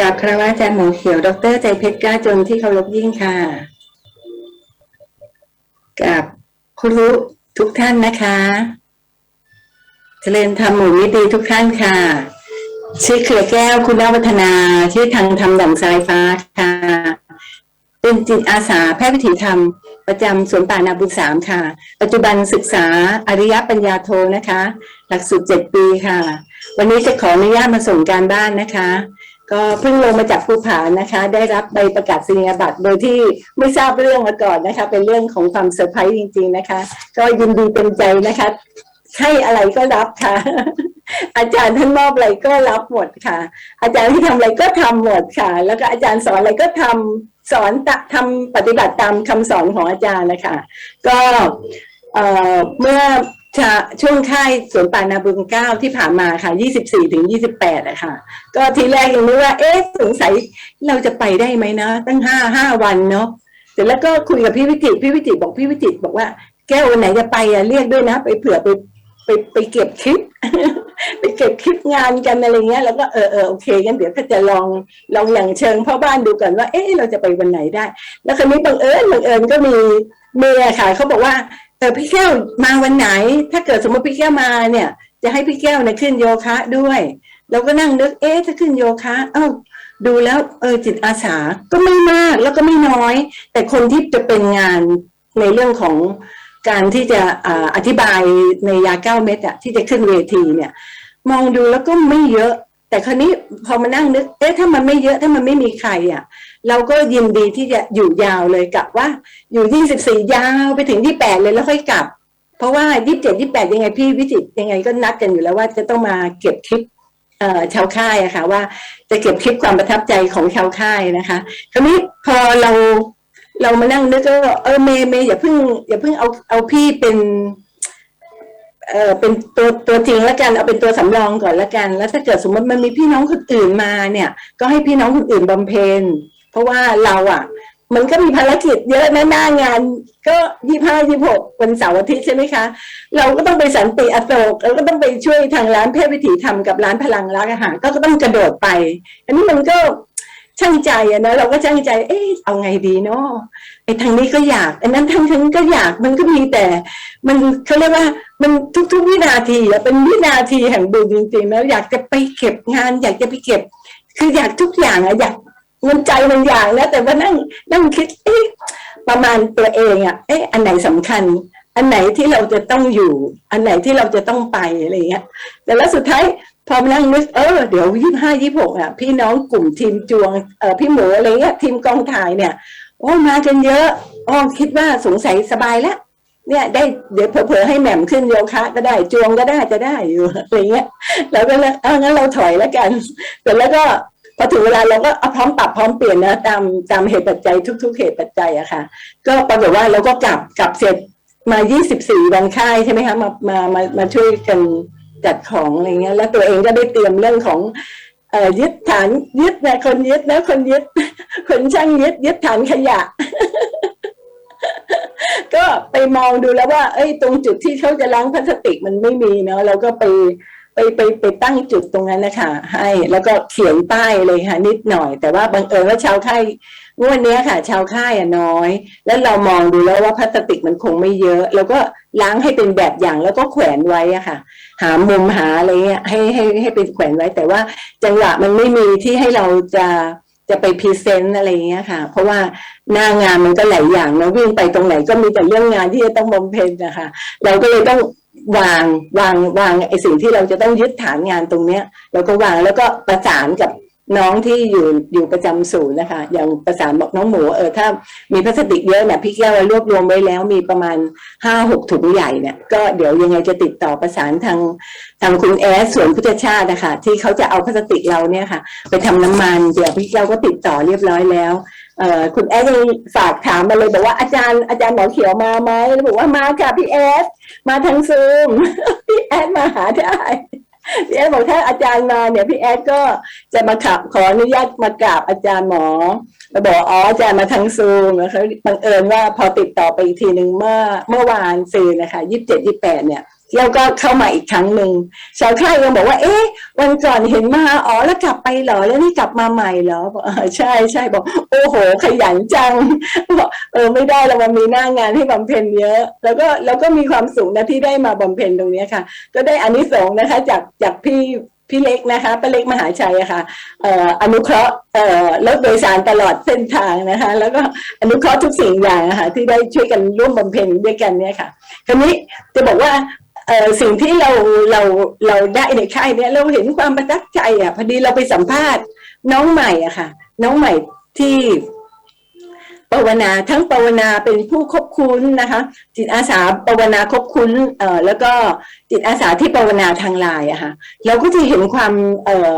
กับคารวะอาจารย์หมอเขียว ดรใจเพชรกล้าจนที่เคารพยิ่งค่ะกับครูรู้ทุกท่านนะคะเจริญธรรมหมู่มิตรีทุกท่านค่ะ ชื่อเครือแก้วคุณวัฒนาชื่อทางธรรมดั่งสายฟ้าค่ะ เป็นจิตอาสาแพทย์วิถีธรรม ประจำสวนป่านาบุญสามค่ะ ปัจจุบันศึกษาอริยปัญญาโทนะคะ หลักสูตรเจ็ดปีค่ะ วันนี้จะขออนุญาตมาส่งการบ้านนะคะ ก็เพิ่งลงมาจากภูผานะคะ ได้รับใบประกาศนียบัตรโดยที่ไม่ทราบเรื่องมาก่อนนะคะ เป็นเรื่องของความเซอร์ไพรส์จริง ๆนะคะ ก็ยินดีเต็มใจนะคะให้อะไรก็รับค่ะ อาจารย์ท่านมอบอะไรก็รับหมดค่ะ อาจารย์ที่ทำอะไรก็ทำหมดค่ะ แล้วก็อาจารย์สอนอะไรก็ทำสอนตะทำปฏิบัติตามคำสอนของอาจารย์นะคะ ก็เเมื่อ ชาช่วงค่ายสวนป่านาบึงเก้าที่ผ่านมาค่ะ 24ถึง28อะค่ะ ก็ทีแรกยังนึกว่า เอ๊ะสงสัยเราจะไปได้ไหมนะ ตั้งห้าห้าวันเนาะเสร็จแล้วก็คุยกับพี่วิจิตพี่วิจิตบอกพี่วิจิตบอกว่า แก้ววันไหนจะไปอะเรียกด้วยนะ ไปเผื่อไปไปไปเก็บคลิป ไปเก็บคลิปงานกันอะไรเงี้ย แล้วก็เออเออโอเคงั้นเดี๋ยวก็จะลองลองอย่างเชิงพ่อบ้านดูก่อนว่า เอ๊ะเราจะไปวันไหนได้ แล้วคราวนี้บังเอิญบังเอิญก็มีเมียค่ะเขาบอกว่า ออพี่แก้วมาวันไหน ถ้าเกิดสมมติพี่แก้วมาเนี่ย จะให้พี่แก้วเนี่ยขึ้นโยคะด้วยเราก็นั่งนึกเอ๊ะถ้าขึ้นโยคะ เอ้าดูแล้วเออจิตอาสาก็ไม่มากแล้วก็ไม่น้อย แต่คนที่จะเป็นงานในเรื่องของการที่จะอธิบายในยาเก้าเม็ดอะที่จะขึ้นเวทีเนี่ย มองดูแล้วก็ไม่เยอะ แต่คราวนี้พอมานั่งนึก เอ๊ะถ้ามันไม่เยอะถ้ามันไม่มีใครอะ เราก็ยินดีที่จะอยู่ยาวเลยกลับว่า อยู่ยี่สิบสี่ยาวไปถึงที่แปดเลยแล้วค่อยกลับ เพราะว่ายี่สิบเจ็ดยี่แปดยังไงพี่วิจิตยังไงก็นัดกันอยู่แล้วว่าจะต้องมาเก็บคลิปเอ่อชาวค่ายอะค่ะว่าจะเก็บคลิปความประทับใจของชาวค่ายนะคะ คราวนี้พอเราเรามานั่งนึกก็เออเมย์เมย์อย่าเพิ่งอย่าเพิ่งเอาเอาพี่เป็น เออเป็นตัวตัวจริงแล้วกันเอาเป็นตัวสำรองก่อนแล้วกัน แล้วถ้าเกิดสมมติมันมีพี่น้องคนอื่นมาเนี่ย ก็ให้พี่น้องคนอื่นบำเพ็ญเพราะว่าเราอะ มันก็มีภารกิจเยอะนะหน้างาน ก็ยี่ห้ายี่หกวันเสาร์อาทิตย์ใช่ไหมคะ เราก็ต้องไปสันติอโศกเราก็ต้องไปช่วยทางร้านเพศวิถีธรรมกับร้านพลังรักอาหารก็ต้องกระโดดไป อันนี้มันก็ช่างใจอะนะเราก็ช่างใจ เอ๊ะเอาไงดีเนาะไอ้ทางนี้ก็อยากอันนั้นทางนั้นก็อยากมันก็มีแต่ มันเขาเรียกว่า มันทุกๆวินาทีอะเป็นวินาทีแห่งบุญจริงๆ แล้วอยากจะไปเก็บงาน อยากจะไปเก็บ คืออยากทุกอย่างอะอยากมันใจมันอย่ากนะแต่ว่านั่งนั่งคิดเอ๊ะประมาณตัวเองอะเอ๊ะอันไหนสำคัญ อันไหนที่เราจะต้องอยู่ อันไหนที่เราจะต้องไปอะไรเงี้ย แต่แล้วสุดท้ายพอมานั่งนึกเออเดี๋ยวยี่ห้ายี่หกอะพี่น้องกลุ่มทีมจวงเออพี่หมูอะไรเงี้ยทีมกองถ่ายเนี่ยโอ้มากันเยอะอ๋อคิดว่าสงสัยสบายแล้ว เนี่ยได้เดี๋ยวเผลอๆให้แหม่มขึ้นโยคะก็ได้จวงก็ได้จะได้อยู่อะไรเงี้ยแล้วก็เลยเอางั้นเราถอยแล้วกันแต่แล้วก็พอถึงเวลาเราก็พร้อมปรับพร้อมเปลี่ยนนะตามตามเหตุปัจจัยทุก ๆ เหตุปัจจัยอะค่ะ ก็ปรากฏว่าเราก็กลับกลับเสร็จมา 24 วันค่ายใช่ไหมคะมามามามาช่วยกันจัดของอะไรเงี้ยแล้วตัวเองก็ได้เตรียมเรื่องของยึดฐานยึดนะคนยึดนะคนยึดคนช่างยึดยึดฐานขยะ ก็ไปมองดูแล้วว่า เอ้ย ตรงจุดที่เขาจะล้างพลาสติกมันไม่มีเนาะเราก็ไปไปไปไปตั้งจุดตรงนั้นนะคะให้แล้วก็เขียนป้ายเลยค่ะ นิดหน่อย แต่ว่าบังเอิญว่าชาวค่ายงวดนี้ค่ะ ชาวค่ายอะน้อย แล้วเรามองดูแล้วว่าพลาสติกมันคงไม่เยอะเราก็ล้างให้เป็นแบบอย่างแล้วก็แขวนไว้อะค่ะ หามุมหาอะไรเงี้ยให้ให้ให้เป็นแขวนไว้ แต่ว่าจังหวะมันไม่มีที่ให้เราจะ จะไปพรีเซนต์อะไรเงี้ยค่ะ เพราะว่าหน้างานมันก็หลายอย่างนะวิ่งไปตรงไหนก็มีแต่เรื่องงานที่จะต้องบำเพ็ญนะคะเราก็เลยต้องวางวางวางไอ้สิ่งที่เราจะต้องยึดฐานงานตรงเนี้ยเราก็วางแล้วก็ประสานกับ น้องที่อยู่อยู่ประจำศูนย์นะคะอย่างประสานบอกน้องหมูเออถ้ามีพลาสติกเยอะเนี่ยพี่แก้วรวบรวมไว้แล้วมีประมาณห้าหกถุงใหญ่เนี่ยก็เดี๋ยวยังไงจะติดต่อประสานทางทางคุณแอสสวนพุทธชาตินะคะที่เขาจะเอาพลาสติกเราเนี่ยค่ะ ไปทำน้ำมันเดี๋ยวพี่แก้วก็ติดต่อเรียบร้อยแล้วเออคุณแอสยังฝากถามมาเลยบอกว่าอาจารย์อาจารย์หมอเขียวมาไหมแล้วบอกว่ามาค่ะพี่แอสมาทางซูมพี่แอดมาหาได้ พี่แอดบอกถ้าอาจารย์มาเนี่ยพี่แอดก็จะมาขับขออนุญาตมากราบอาจารย์หมอมาบอกอ๋ออาจารย์มาทางซูมนะคะบังเอิญว่าพอติดต่อไปอีกทีหนึ่งเมื่อเมื่อวานซืนนะคะยี่สิบเจ็ดยี่แปดเนี่ย แล้วก็เข้ามาอีกครั้งหนึ่งชาวค่ายยังบอกว่า เอ๊ะ วันก่อนเห็นมาอ๋อแล้วกลับไปเหรอแล้วนี่กลับมาใหม่เหรอบอกใช่ใช่บอก โอ้โห ขยันจังบอกเออไม่ได้แล้วมันมีหน้างานให้บำเพ็ญเยอะ แล้วก็แล้วก็มีความสุขนะที่ได้มาบำเพ็ญตรงนี้ค่ะ ก็ได้อานิสงส์นะคะ จากจากพี่พี่เล็กนะคะป้าเล็กมหาชัยอะค่ะเอ่ออนุเคราะห์รถโดยสารตลอดเส้นทางนะคะ แล้วก็อนุเคราะห์ทุกสิ่งอย่างะค่ะที่ได้ช่วยกันร่วมบำเพ็ญด้วยกันเนี่ยค่ะ คราวนี้จะบอกว่า สิ่งที่เราเราเราได้ในค่ายเนี่ยเราเห็นความประทับใจอะพอดีเราไปสัมภาษณ์น้องใหม่อะค่ะ น้องใหม่ที่ปวนาทั้งปวนาเป็นผู้คบคุ้นนะคะ จิตอาสาปวนาคบคุ้นเอ่อแล้วก็จิตอาสาที่ปวนาทางไลน์อะค่ะเราก็จะเห็นความเอ่อ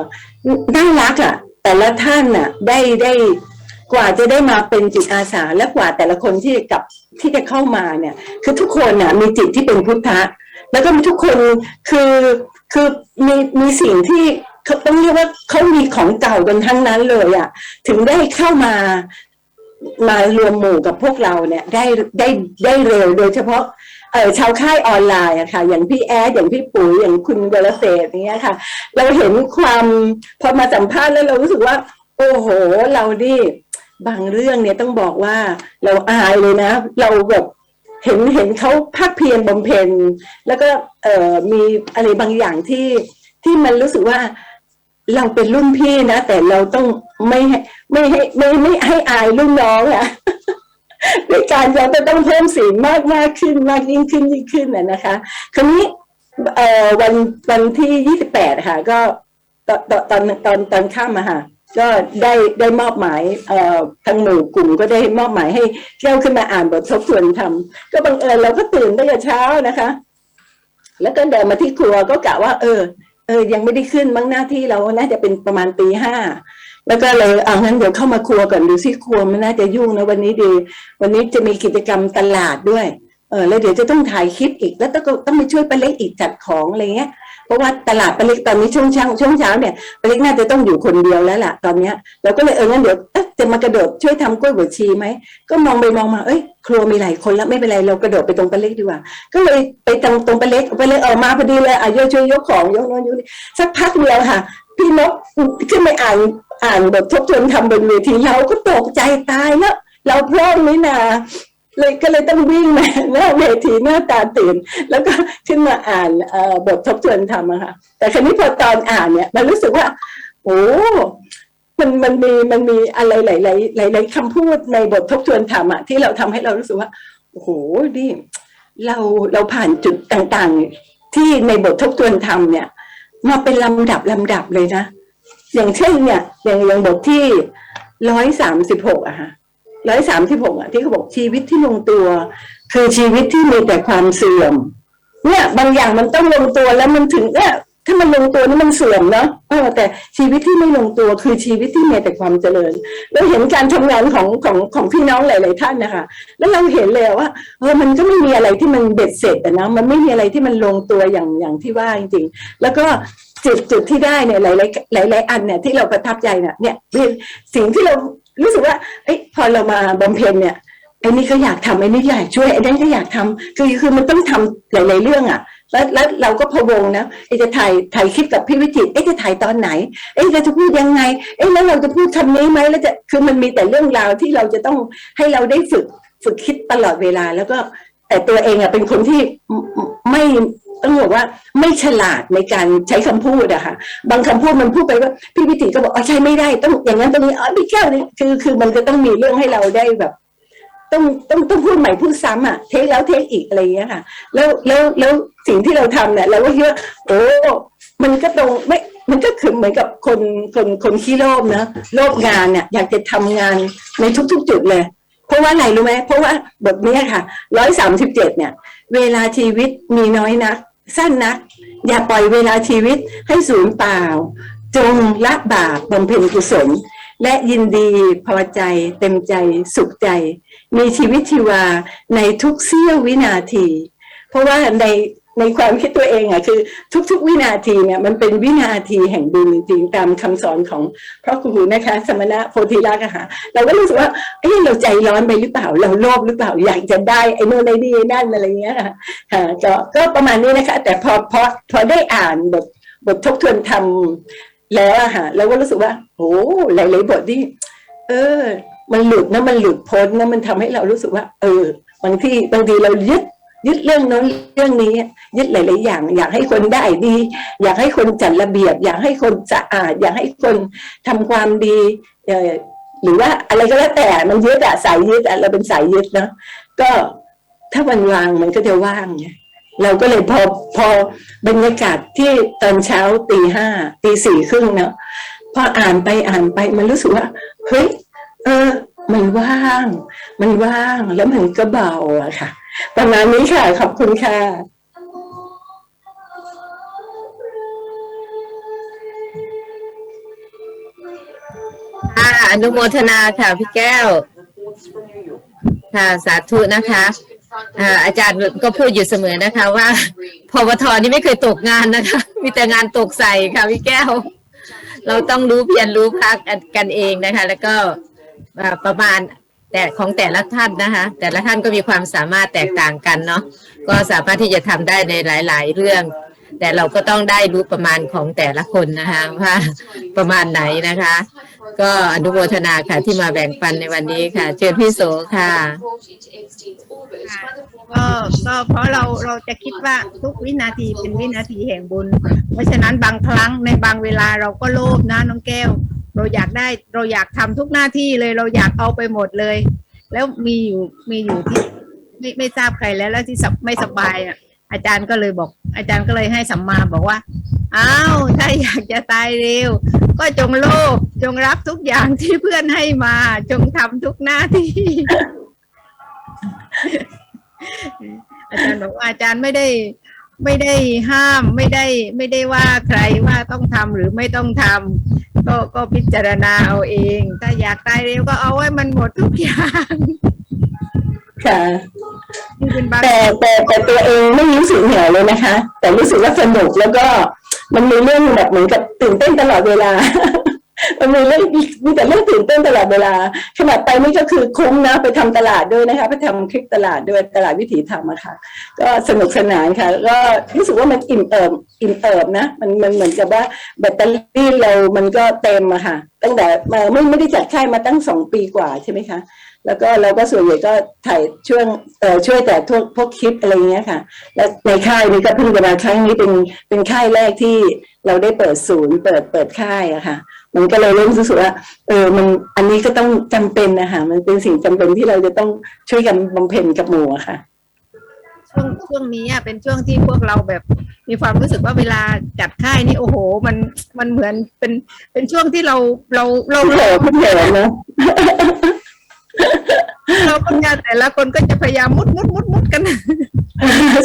น่ารักอะแต่ละท่านอะได้ได้กว่าจะได้มาเป็นจิตอาสาและกว่าแต่ละคนที่กับที่จะเข้ามาเนี่ย คือทุกคนน่ะมีจิตที่เป็นพุทธะ แล้วก็มีทุกคนคือคือมีมีสิ่งที่ต้องเรียกว่าเขามีของเก่ากันทั้งนั้นเลยอะ่ะถึงได้เข้ามามารวมหมู่กับพวกเราเนี่ยได้ได้ได้เร็วโดยเฉพาะเออชาวค่ายออนไลน์อะค่ะ อย่างพี่แอดอย่างพี่ปุ๋ยอย่างคุณเวลเศษอย่างเงี้ยค่ะ เราเห็นความพอมาสัมภาษณ์แล้วเรารู้สึกว่า โอ้โห เราดิบางเรื่องเนี่ยต้องบอกว่าเราอายเลยนะ เราแบบ เห็นเห็นเขาภาคเพียรบำเพ็ญแล้วก็เอ่อมีอะไรบางอย่างที่ที่มันรู้สึกว่าเราเป็นรุ่นพี่นะ แต่เราต้องไม่ให้ไม่ให้ไม่ไม่ให้อายรุ่นน้องอะด้วยการเราจะต้องเพิ่มสีมากมากขึ้นมากยิ่งขึ้นยิ่งขึ้นน่ะนะคะ คราวนี้เอ่อวันวันที่ยี่สิบแปดค่ะ ก็ตอนตอนตอนตอนข้ามมาค่ะ ก็ได้ได้มอบหมายเอ่อทางหมู่กลุ่มก็ได้มอบหมายให้เที่ยวขึ้นมาอ่านบททบทวนธรรมก็บังเอิญเราก็ตื่นตั้งแต่เช้านะคะ แล้วก็เดินมาที่ครัวก็กะว่า เออ เออ ยังไม่ได้ขึ้นมั้งหน้าที่เราน่าจะเป็นประมาณตีห้าแล้วก็เลยเอางั้นเดี๋ยวเข้ามาครัวก่อนดูซิครัวมันน่าจะยุ่งนะวันนี้ดี วันนี้จะมีกิจกรรมตลาดด้วยเออแล้วเดี๋ยวจะต้องถ่ายคลิปอีกแล้วต้องต้องไปช่วยป้าเล็กอีกจัดของอะไรเงี้ย เพราะว่าตลาดป้าเล็กตอนนี้ช่วงเช้าช่วงเช้าเนี่ยป้าเล็กน่าจะต้องอยู่คนเดียวแล้วล่ะตอนเนี้ยเราก็เลยเอองั้นเดี๋ยวจะมากระโดดช่วยทำกล้วยบวชชีไหมก็มองไปมองมาเอ้ยครัวมีหลายคนแล้วไม่เป็นไรเรากระโดดไปตรงป้าเล็กดีกว่า ก็เลยไปตรงตรงป้าเล็กป้าเล็กออกมาพอดีเลยอะโยช่วยยกของยกโน้นยกนี่สักพักเดียวค่ะ พี่นกขึ้นไปอ่านอ่านบททบทวนทำบนเวทีเราก็ตกใจตายแล้วเราพร้อมนี่นา เลยก็เลยต้องวิ่งมาหน้าเวทีหน้าตาตื่น แล้วก็ขึ้นมาอ่านบททบทวนธรรมะค่ะ แต่ครั้นี้พอตอนอ่านเนี่ย มันรู้สึกว่าโอ้มันมันมีมันมีอะไรหลายหลายหลายๆคำพูดในบททบทวนธรรมะที่เราทำให้เรารู้สึกว่าโอ้โหนี่เราเราผ่านจุดต่างๆ ที่ในบททบทวนธรรมเนี่ย มาเป็นลำดับลำดับเลยนะ อย่างเช่นเนี่ยอย่างอย่างบทที่ร้อยสามสิบหกอะฮะ ร้อยสามสิบหกอะที่เขาบอกชีวิตที่ลงตัว คือชีวิตที่มีแต่ความเสื่อม เนี่ย บางอย่างมันต้องลงตัวแล้วมันถึงเนี่ยถ้ามันลงตัวนี่มันเสื่อมเนาะเออแต่ชีวิตที่ไม่ลงตัวคือชีวิตที่มีแต่ความเจริญเราเห็นการทำงานของของของพี่น้องหลาย ๆ ท่านนะคะ แล้วเราเห็นเลยว่าเออมันก็ไม่มีอะไรที่มันเบ็ดเสร็จนะมันไม่มีอะไรที่มันลงตัวอย่างอย่างที่ว่าจริง ๆ แล้วก็ จุดจุดที่ได้เนี่ยหลายๆหลายๆอันเนี่ยที่เราประทับใจเนี่ยเนี่ยสิ่งที่เรารู้สึกว่าเอ้ยพอเรามาบำเพ็ญเนี่ยไอ้นี่ก็อยากทำไอ้นี่อยากช่วยไอ้นั่นก็อยากทำคือคือมันต้องทำหลาย ๆ เรื่องอะแล้วแล้วเราก็พะวงนะไอ้จะถ่ายถ่ายคลิปกับพี่วิจิตรเอ้จะถ่ายตอนไหนเอ้เราจะพูดยังไงเอ้แล้วเราจะพูดคำนี้ไหมแล้วจะคือมันมีแต่เรื่องราวที่เราจะต้องให้เราได้ฝึกฝึกคิดตลอดเวลาแล้วก็แต่ตัวเองอะเป็นคนที่ไม่ ต้องบอกว่าไม่ฉลาดในการใช้คำพูดอะค่ะ บางคำพูดมันพูดไปว่าพี่วิจิตก็บอกอ๋อใช่ไม่ได้ต้องอย่างนั้นตรงนี้อ๋อพี่แก้วนี่คือคือมันจะต้องมีเรื่องให้เราได้แบบ ต้องต้องต้องพูดใหม่พูดซ้ำอะเทคแล้วเทคอีกอะไรอย่างเงี้ยค่ะ แล้วแล้วแล้วสิ่งที่เราทำเนี่ยเราก็คิดว่าโอ้มันก็ตรงไม่มันก็คือเหมือนกับคนคนคนขี้โลภนะโลภงานเนี่ยอยากจะทำงานในทุก ๆ จุดเลย เพราะว่าอะไรรู้ไหมเพราะว่าแบทนี้ค่ะร้อยสามสิบเจ็ดเนี่ย เวลาชีวิตมีน้อยนัก สั้นนัก อย่าปล่อยเวลาชีวิตให้สูญเปล่า จงละบาปบำเพ็ญกุศล และยินดีพอใจ เต็มใจสุขใจ มีชีวิตชีวาในทุกเสี้ยววินาที เพราะว่าใน ในความคิดตัวเองอะคือ ทุก ๆ วินาทีเนี่ยมันเป็นวินาทีแห่งบุญจริงๆตามคำสอนของพระครูนะคะ สมณะโพธิลักษณ์อะค่ะเราก็รู้สึกว่าเอ้เราใจร้อนไปหรือเปล่า เราโลภหรือเปล่าอยากจะได้ไอ้โน่นไอ้นี่ไอนั่นอะไรเงี้ยค่ะก็ก็ประมาณนี้นะคะ แต่พอพอพอได้อ่านบทบททบทวนธรรมแล้วอะค่ะเราก็รู้สึกว่าโอ้หลายๆบทที่เออ มันหลุดนะมันหลุดพ้นนะมันทำให้เรารู้สึกว่า เออบางทีบางทีเรายึด ยึดเรื่องโน้นเรื่องนี้ ยึดหลาย ๆ อย่าง อยากให้คนได้ดี อยากให้คนจัดระเบียบ อยากให้คนสะอาด อยากให้คนทำความดีหรือว่าอะไรก็แล้วแต่มันยึดอะสายยึดอะเราเป็นสายยึดเนาะก็ถ้ามันวางมันก็จะว่างไงเราก็เลยพอพอบรรยากาศที่ตอนเช้าตีห้าตีสี่ครึ่งเนาะพออ่านไปอ่านไปมันรู้สึกว่าเฮ้ยเออ มันว่าง มันว่างแล้วมันก็เบาอะค่ะ ประมาณนี้ค่ะ ขอบคุณค่ะค่ะอนุโมทนาค่ะพี่แก้ว ค่ะสาธุนะคะอ่าอาจารย์ก็พูดอยู่เสมอนะคะ ว่าพวทนี่ไม่เคยตกงานนะคะ มีแต่งานตกใส่ค่ะพี่แก้ว เราต้องรู้เพียรรู้พักกันเองนะคะ แล้วก็ประมาณ แต่ของแต่ละท่านนะคะ แต่ละท่านก็มีความสามารถแตกต่างกันเนาะก็สามารถที่จะทำได้ในหลาย ๆ เรื่อง แต่เราก็ต้องได้รู้ประมาณของแต่ละคนนะคะว่าประมาณไหนนะคะ ก็อนุโมทนาค่ะที่มาแบ่งปันในวันนี้ค่ะ เชิญพี่โสค่ะก็ก็เพราะเราเราจะคิดว่าทุกวินาทีเป็นวินาทีแห่งบุญ เพราะฉะนั้นบางครั้งในบางเวลาเราก็โลภนะน้องแก้ว เราอยากได้เราอยากทำทุกหน้าที่เลยเราอยากเอาไปหมดเลย แล้วมีอยู่มีอยู่ที่ไม่ไม่ทราบใครแล้วแล้วที่สับไม่สบายอะอาจารย์ก็เลยบอก อาจารย์ก็เลยให้สัมมาบอกว่าอ้าวถ้าอยากจะตายเร็ว ก็จงโลภจงรับทุกอย่างที่เพื่อนให้มา จงทำทุกหน้าที่ อาจารย์บอกว่าอาจารย์ไม่ได้ไม่ได้ห้ามไม่ได้ไม่ได้ว่าใครว่าต้องทำหรือไม่ต้องทำ ก็ก็พิจารณาเอาเอง ถ้าอยากตายเร็วก็เอาไว้มันหมดทุกอย่างค่ะนี่เป็นบางแต่แต่แต่ตัวเองไม่รู้สึกเหนื่อยเลยนะคะ แต่รู้สึกว่าสนุกแล้วก็มันมีเรื่องแบบเหมือนกับตื่นเต้นตลอดเวลา มันมีเรื่องมีแต่เรื่องตื่นเต้นตลอดเวลาขนาดไปนี่ก็คือคุ้มนะไปทำตลาดด้วยนะคะไปทำคลิปตลาดด้วยตลาดวิถีธรรมอะค่ะ ก็สนุกสนานค่ะ ก็รู้สึกว่ามันอิ่มเอิบอิ่มเอิบนะ มันมันเหมือนกับว่าแบตเตอรี่เรามันก็เต็มอะค่ะ ตั้งแต่มาไม่ไม่ได้จัดค่ายมาตั้งสองปีกว่าใช่ไหมคะ แล้วก็เราก็ส่วนใหญ่ก็ถ่ายช่วงเอ่อช่วยแต่พวกพวกคลิปอะไรเงี้ยค่ะ และในค่ายนี้ก็เพิ่งจะมาครั้งนี้เป็นเป็นค่ายแรกที่เราได้เปิดศูนย์เปิดเปิดค่ายอะค่ะ มันก็เลยเริ่มรู้สึกว่าเออมันอันนี้ก็ต้องจำเป็นนะคะมันเป็นสิ่งจำเป็นที่เราจะต้องช่วยกันบำเพ็ญกับหมู่อะค่ะช่วงช่วงนี้อะเป็นช่วงที่พวกเราแบบมีความรู้สึกว่าเวลาจัดค่ายนี่โอ้โห มันมันเหมือนเป็นเป็นช่วงที่เราเราเราเผลอเผลอเนอะ เราคนงานแต่ละคนก็จะพยายามมุดมุดมุดมุดกัน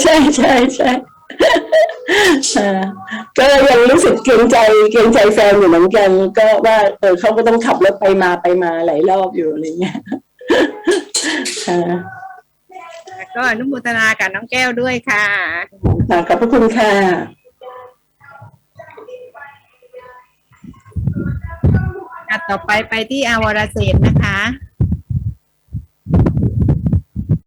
ใช่ใช่ใช่อ่าก็ยังรู้สึกเกรงใจเกรงใจแฟนอยู่เหมือนกัน ก็ว่าเออเขาก็ต้องขับรถไปมาไปมาหลายรอบอยู่อะไรเงี้ยค่ะก็อนุโมทนากับน้องแก้วด้วยค่ะค่ะขอบพระคุณค่ะอะต่อไปไปที่อาวรเศษนะคะ